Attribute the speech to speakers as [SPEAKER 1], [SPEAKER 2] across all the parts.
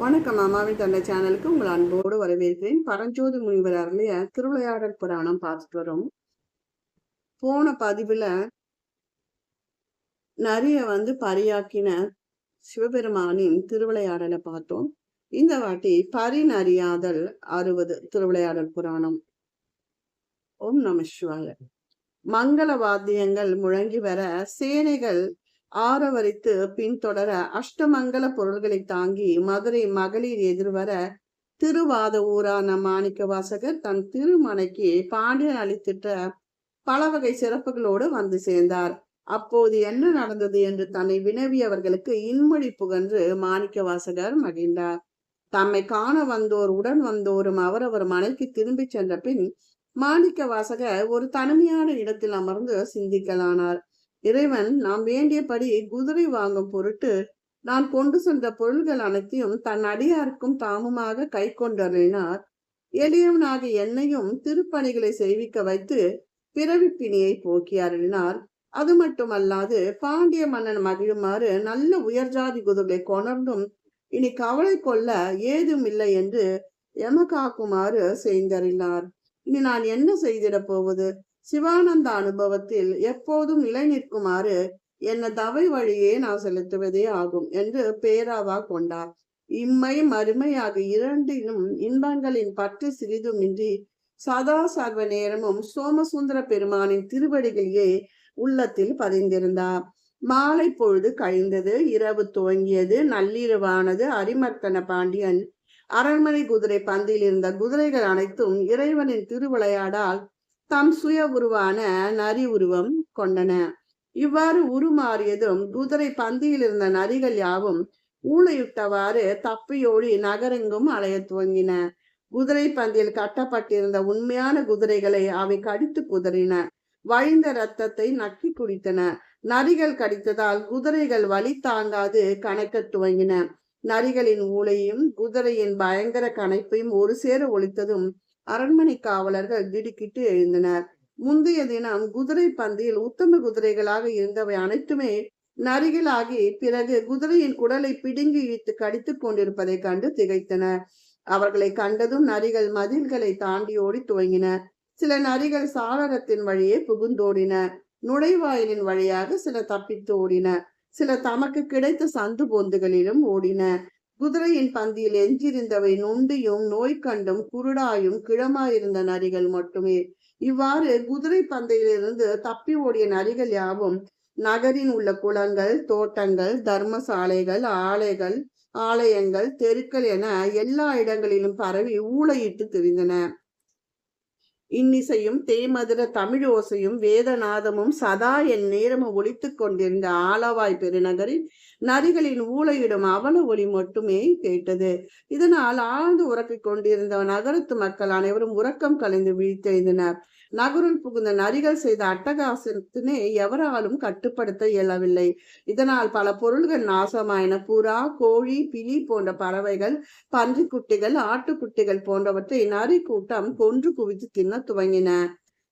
[SPEAKER 1] வணக்கம் அம்மாவின் தந்தை சேனலுக்கு உங்கள் அன்போடு வரவேற்கிறேன். பரஞ்சோதி முனிவர் அருளிய திருவிளையாடல் புராணம் பார்த்துட்டு வரோம். போன பதிவுல நிறைய வந்து பரியாக்கின சிவபெருமானின் திருவிளையாடலை பார்த்தோம். இந்த வாட்டி பரிநறியாதல் அறுபது திருவிளையாடல் புராணம். ஓம் நம சிவாய. மங்கள வாத்தியங்கள் முழங்கி வர சேனைகள் ஆரவரித்து பின்தொடர அஷ்டமங்கல பொருள்களை தாங்கி மதுரை மகளிர் எதிர்வர திருவாத ஊரான மாணிக்க வாசகர் தன் திருமனைக்கு பாண்டியன் அளித்திட்ட பல வகை சிறப்புகளோடு வந்து சேர்ந்தார். அப்போது என்ன நடந்தது என்று தன்னை வினவியவர்களுக்கு இன்மொழி புகன்று மாணிக்க வாசகர் மகிழ்ந்தார். தம்மை காண வந்தோர் உடன் வந்தோரும் அவரவர் மனைக்கு திரும்பி சென்ற பின் மாணிக்க வாசகர் ஒரு தனிமையான இடத்தில் அமர்ந்து சிந்திக்கலானார். இறைவன் நாம் வேண்டியபடி குதிரை வாங்கும் பொருட்டு நான் கொண்டு சென்ற பொருள்கள் அனைத்தையும் தன் அடியாருக்கும் தாமுமாக கை கொண்டறினார் எளியவனாக என்னையும் திருப்பணிகளை செய்விக்க வைத்து பிறவிப்பிணியை போக்கி அருளினார். அது மட்டுமல்லாது பாண்டிய மன்னன் மகிழுமாறு நல்ல உயர்ஜாதி குதிரை கொணர்ந்தும் இனி கவலை கொள்ள ஏதும் இல்லை என்று எமகாக்குமாறு செய்தறினார் இனி நான் என்ன செய்திடப் போவது? சிவானந்த அனுபவத்தில் எப்போதும் நிலை நிற்குமாறு என்ன தவை வழியே நான் செலுத்துவதே ஆகும் என்று பேராவா கொண்டார். இம்மை மறுமையாக இரண்டிலும் இன்பங்களின் பற்று சிறிதுமின்றி சதா சர்வ நேரமும் சோமசுந்தர பெருமானின் திருவடிகளையே உள்ளத்தில் பதிந்திருந்தார். மாலை பொழுது கழிந்தது இரவு துவங்கியது நள்ளிரவானது அரிமர்த்தன பாண்டியன் அரண்மனை குதிரை பந்தியில் இருந்த குதிரைகள் அனைத்தும் இறைவனின் திருவிளையாடால் தம் சுய உருவான நரி உருவம் கொண்டன. இவ்வாறு உருமாறியதும் குதிரை பந்தியில் இருந்த நரிகள் யாவும் ஊழையிட்டவாறு தப்பியோடி நகரெங்கும் அலைய துவங்கின. குதிரை பந்தியில் கட்டப்பட்டிருந்த உண்மையான குதிரைகளை அவை கடித்து குதறின. வழிந்த ரத்தத்தை நக்கி குடித்தன. நரிகள் கடித்ததால் குதிரைகள் வலி தாங்காது கணக்க துவங்கின. நரிகளின் ஊழையும் குதிரையின் பயங்கர கணைப்பையும் ஒரு சேர ஒழித்ததும் அரண்மனை காவலர்கள் திடுக்கிட்டு எழுந்தனர். முந்தைய தினம் குதிரை பந்தியில் உத்தம குதிரைகளாக இருந்தவை அனைத்துமே நரிகளாகி பிறகு குதிரையின் குடலை பிடுங்கி இழுத்து கடித்துக் கொண்டிருப்பதை கண்டு திகைத்தனர். அவர்களை கண்டதும் நரிகள் மதில்களை தாண்டி ஓடி துவங்கின சில நரிகள் சாளரத்தின் வழியே புகுந்தோடின. நுழைவாயிலின் வழியாக சில தப்பித்து ஓடின சில தமக்கு கிடைத்த சந்து பொந்துகளிலும் ஓடின குதிரையின் பந்தியில் எஞ்சியிருந்தவை நொண்டியும் நோய் கண்டும் குருடாயும் கிழமாயிருந்த நரிகள் மட்டுமே. இவ்வாறு குதிரை பந்தையிலிருந்து தப்பி ஓடிய நரிகள் யாவும் நகரின் உள்ள குளங்கள் தோட்டங்கள் தர்மசாலைகள் ஆலைகள் ஆலயங்கள் தெருக்கள் என எல்லா இடங்களிலும் பரவி ஊழையிட்டு திரிந்தன. இன்னிசையும் தேமதுர தமிழ் ஓசையும் வேதநாதமும் சதா என் நேரமும் ஒழித்து கொண்டிருந்த ஆலவாய் பெருநகரில் நரிகளின் ஊழையிடும் அவல ஒளி மட்டுமே கேட்டது. இதனால் ஆழ்ந்து உறக்கிக் கொண்டிருந்த நகரத்து மக்கள் அனைவரும் உறக்கம் கலைந்து வீழ்த்தெழுந்தனர். நகருள் புகுந்த நரிகள் செய்த அட்டகாசத்தினை எவராலும் கட்டுப்படுத்த இயலவில்லை. இதனால் பல பொருள்கள் நாசமாயின. புறா கோழி பிலி போன்ற பறவைகள் பன்றிக்குட்டிகள் ஆட்டுக்குட்டிகள் போன்றவற்றை நரி கூட்டம் கொன்று குவித்து தின்ன துவங்கின.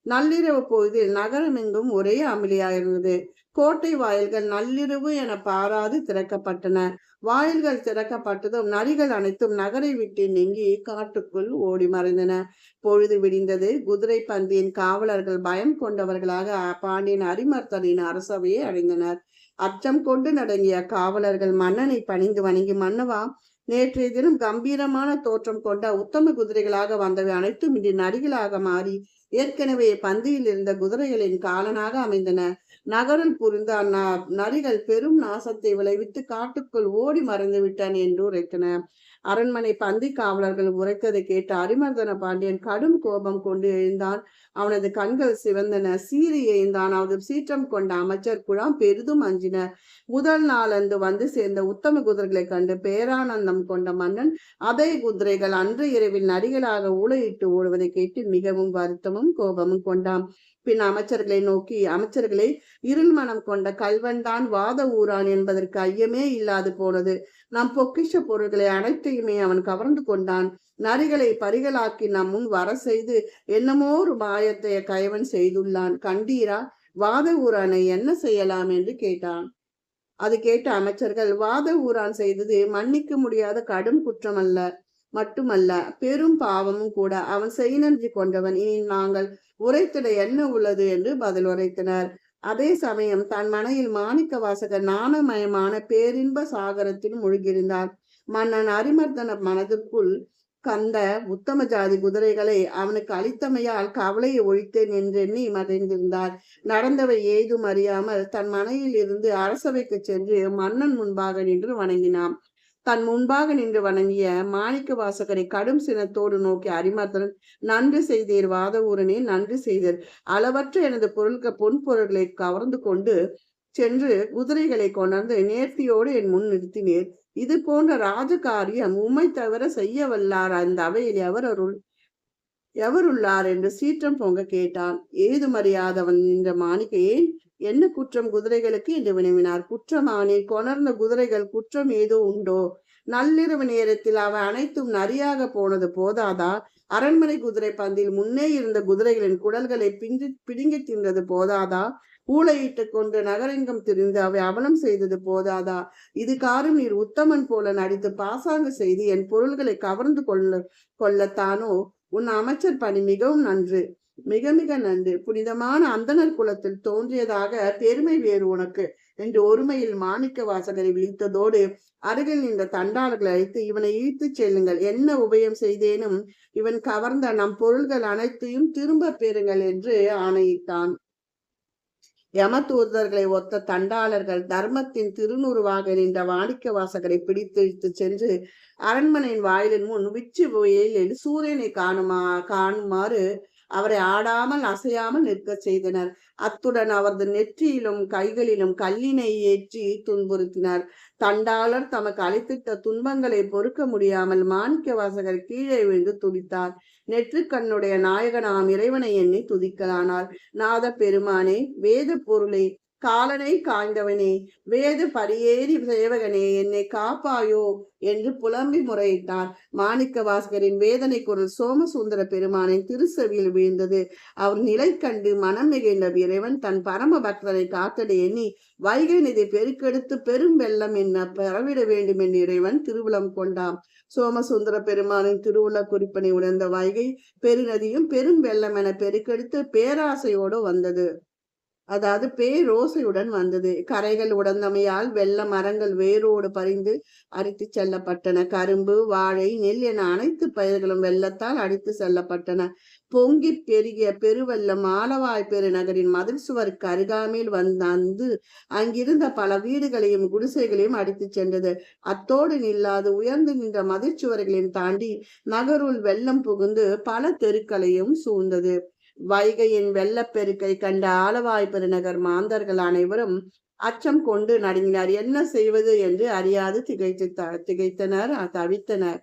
[SPEAKER 1] நள்ளிரவு பொழுதில் நகரமெங்கும் ஒரே அமளியாயிருந்தது. கோட்டை வாயில்கள் நள்ளிரவு என பாராது திறக்கப்பட்டன. வாயில்கள் திறக்கப்பட்டதும் நரிகள் அனைத்தும் நகரை விட்டு நீங்கி காட்டுக்குள் ஓடி மறைந்தன. பொழுது விடிந்தது. குதிரை பந்தியின் காவலர்கள் பயம் கொண்டவர்களாக பாண்டியன் அரிமர்த்தனின் அரசவையை அடைந்தனர். அச்சம் கொண்டு நடங்கிய காவலர்கள் மன்னனை பணிந்து வணங்கி மன்னவா நேற்றைய தினம் கம்பீரமான தோற்றம் கொண்ட உத்தம குதிரைகளாக வந்தவை அனைத்தும் இன்று நரிகளாக மாறி ஏற்கனவே பந்தியில் இருந்த குதிரைகளின் காலனாக அமைந்தன. நகரில் புரிந்த அந்நா நரிகள் பெரும் நாசத்தை விளைவித்து காட்டுக்குள் ஓடி மறைந்து விட்டான் என்று உரைத்தன. அரண்மனை பந்தி காவலர்கள் உரைத்ததை கேட்ட அரிமர்தன பாண்டியன் கடும் கோபம் கொண்டு எழுந்தான். அவனது கண்கள் சிவந்தன. சீறி எழுந்தான் அவனது சீற்றம் கொண்ட அமைச்சர் குழாம் பெரிதும் அஞ்சின. முதல் நாளன்று வந்து சேர்ந்த உத்தம குதிரைகளை கண்டு பேரானந்தம் கொண்ட மன்னன் அதே குதிரைகள் அன்று இரவில் நரிகளாக ஊழையிட்டு ஓடுவதை கேட்டு மிகவும் வருத்தமும் கோபமும் கொண்டான். பின் அமைச்சர்களை நோக்கி அமைச்சர்களை இருள் மனம் கொண்ட கல்வன்தான் வாத ஊரான் என்பதற்கு ஐயமே இல்லாது போனது. நம் பொக்கிஷ பொருள்களை அனைத்தையுமே அவன் கவர்ந்து கொண்டான். நரிகளை பரிகளாக்கி நம் முன் வர செய்து என்னமோ ஒரு மாயத்தை கயவன் செய்துள்ளான். கண்டீரா வாத ஊரானை என்ன செய்யலாம்? என்று கேட்டான். அது கேட்ட அமைச்சர்கள் வாத ஊரான் செய்தது மன்னிக்க முடியாத கடும் குற்றம் அல்ல மட்டுமல்ல பெரும் பாவமும் கூட அவன் செய்நன்றி கொண்டவன். இனி நாங்கள் உரைத்திட என்ன உள்ளது என்று பதில் உரைத்தனர். அதே சமயம் தன் மனையில் மாணிக்க வாசகர் நாணமயமான பேரின்ப சாகரத்தில் மூழ்கியிருந்தார். மன்னன் அரிமர்தன மனதுக்குள் கந்த உத்தம ஜாதி குதிரைகளை அவனுக்கு அளித்தமையால் கவலையை ஒழித்தேன் என்றெண்ணி மறைந்திருந்தார். நடந்தவை ஏதும் அறியாமல் தன் மனையில் இருந்து அரசவைக்கு சென்று மன்னன் முன்பாக நின்று வணங்கினான். தன் முன்பாக நின்று வணங்கிய மாணிக்க வாசகரை கடும் சினத்தோடு நோக்கி அரிமர்தன் நன்றி செய்தீர் வாதவூரனே நன்றி செய்தீர். அளவற்ற எனது பொருட்கள் பொன் பொருள்களை கவர்ந்து கொண்டு சென்று குதிரைகளை கொணர்ந்து நேர்த்தியோடு என் முன் நிறுத்தினேர். இது போன்ற ராஜகாரியம் உம்மை தவிர செய்ய வல்லார் அந்த அவையில் எவர் அருள்? எவருள்ளார் என்று சீற்றம் பொங்க கேட்டான். ஏதுமறியாதவன் இந்த மாணிக்க ஏன் என்ன குற்றம் குதிரைகளுக்கு? என்று வினவினார். குற்றமானே கொணர்ந்த குதிரைகள் குற்றம் ஏதோ உண்டோ? நள்ளிரவு நேரத்தில் அவ அனைத்தும் நரியாக போனது போதாதா? அரண்மனை குதிரை பந்தில் முன்னே இருந்த குதிரைகளின் குடல்களை பிஞ்சு பிடுங்கி தின்றது போதாதா? ஊழையிட்டு கொண்டு நகரெங்கும் திரிந்து அவை அவலம் செய்தது போதாதா? இது காரும் நீர் உத்தமன் போல நடித்து பாசாங்க செய்து என் பொருள்களை கவர்ந்து கொள்ள கொள்ளத்தானோ? உன் அமைச்சர் பணி மிகவும் நன்று. மிக மிக நன்று. புனிதமான அந்தனர் குலத்தில் தோன்றியதாக பெருமை வேறு உனக்கு. என்று ஒருமையில் மாணிக்க வாசகரை விழித்ததோடு அருகில் நின்ற தண்டாளர்களை அழைத்து இவனை இழுத்துச் செல்லுங்கள். என்ன உபயம் செய்தேனும் இவன் கவர்ந்த நம் பொருள்கள் அனைத்தையும் திரும்ப பெறுங்கள் என்று ஆணையிட்டான். யமதூதர்களை ஒத்த தண்டாளர்கள் தர்மத்தின் திருநூறுவாக நின்ற வாணிக்க வாசகரை பிடித்து சென்று அரண்மனையின் வாயிலின் முன் விச்சு புயலில் சூரியனை காணுமா காணுமாறு அவரை ஆடாமல் அசையாமல் நிற்க செய்தனர். அத்துடன் அவரது நெற்றியிலும் கைகளிலும் கல்லினை ஏற்றி துன்புறுத்தினார். தண்டாளர் தமக்கு அளித்திட்ட துன்பங்களை பொறுக்க முடியாமல் மாணிக்க வாசகர் கீழே விழுந்து துடித்தார். நெற்றுக்கண்ணுடைய நாயகனாம் இறைவனை எண்ணி துதிக்கலானார். நாத பெருமானே வேத பொருளை காலனை காய்ந்தவனே வேது படியேறி சேவகனே என்னை காப்பாயோ என்று புலம்பி முறையிட்டார். மாணிக்க வாசகரின் வேதனை குரல் சோமசுந்தர பெருமானின் திருசெவியில் வீழ்ந்தது. அவர் நிலை கண்டு மனம் மிகைந்த இறைவன் தன் பரம பக்தனை காத்தடை எண்ணி வைகை நிதி பெருக்கெடுத்து பெரும் வெள்ளம் என்ன பரவிட வேண்டும் என்று இறைவன் திருவுளம் கொண்டாம் சோமசுந்தர பெருமானின் திருவுள குறிப்பினை உணர்ந்த வைகை பெருநதியும் பெரும் வெள்ளம் என பெருக்கெடுத்து பேராசையோடு வந்தது. அதாவது பேரோசையுடன் வந்தது. கரைகள் உடந்தமையால் வெள்ள மரங்கள் வேரோடு பறிந்து அரித்து செல்லப்பட்டன. கரும்பு வாழை நெல் என அனைத்து பயிர்களும் வெள்ளத்தால் அடித்து செல்லப்பட்டன. பொங்கி பெருகிய பெருவெள்ளம் ஆலவாய் பெருநகரின் மதில் சுவருக்கு அருகாமையில் வந்து அங்கிருந்த பல வீடுகளையும் குடிசைகளையும் அடித்து சென்றது. அத்தோடு நில்லாது உயர்ந்து நின்ற மதில் சுவர்களையும் தாண்டி நகருள் வெள்ளம் புகுந்து பல தெருக்களையும் சூழ்ந்தது. வைகையின் வெள்ளப்பெருக்கை கண்ட ஆலவாய் பெருநகர் மாந்தர்கள் அனைவரும் அச்சம் கொண்டு நடுங்கினார். என்ன செய்வது? என்று அறியாது திகைத்து திகைத்தனர் தவித்தனர்.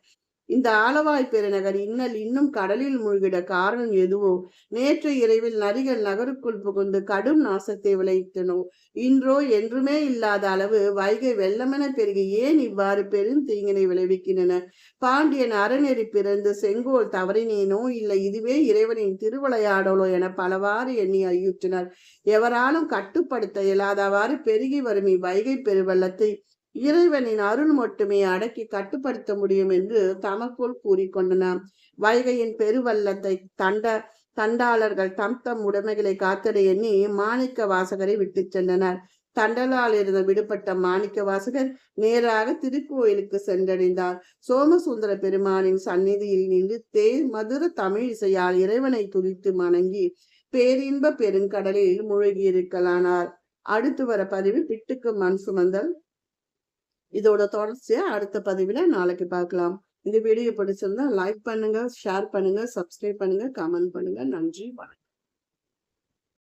[SPEAKER 1] இந்த ஆலவாய் பெருநகர் இன்னல் இன்னும் கடலில் மூழ்கிட காரணம் எதுவோ? நேற்று இரவில் நரிகள் நகருக்குள் புகுந்து கடும் நாசத்தை விளைத்தனோ இன்றோ என்றுமே இல்லாத அளவு வைகை வெள்ளமென பெருகி ஏன் இவ்வாறு பெரும் தீங்கினை விளைவிக்கின்றன? பாண்டியன் அறநெறி பிறந்து செங்கோல் தவறினேனோ இல்லை இதுவே இறைவனின் திருவிளையாடலோ என பலவாறு எண்ணி ஐயுற்றினர். எவராலும் கட்டுப்படுத்த இயலாதவாறு பெருகி வரும் இவ்வைகை பெருவெள்ளத்தை இறைவனின் அருள் மட்டுமே அடக்கி கட்டுப்படுத்த முடியும் என்று தமக்குள் கூறிக்கொண்டன வைகையின் பெருவல்லத்தை தண்ட தண்டாளர்கள் தம் தம் உடைமைகளை காத்தட எண்ணி மாணிக்க வாசகரை விட்டு சென்றனர். தண்டலால் இருந்து விடுபட்ட மாணிக்க வாசகர் நேராக திருக்கோயிலுக்கு சென்றடைந்தார். சோமசுந்தர பெருமானின் சந்நிதியில் நின்று தே மதுர தமிழ் இசையால் இறைவனை துதித்து மணங்கி பேரின்ப பெருங்கடலில் மூழ்கியிருக்கலானார். அடுத்து வர பதிவு பிட்டுக்கு மண் சுமந்தல் இதோட தொடர்ச்சியை அடுத்த பதிவில் நாளைக்கு பார்க்கலாம். இந்த வீடியோ பிடிச்சிருந்தா லைக் பண்ணுங்க ஷேர் பண்ணுங்க சப்ஸ்கிரைப் பண்ணுங்க கமெண்ட் பண்ணுங்க. நன்றி வணக்கம்.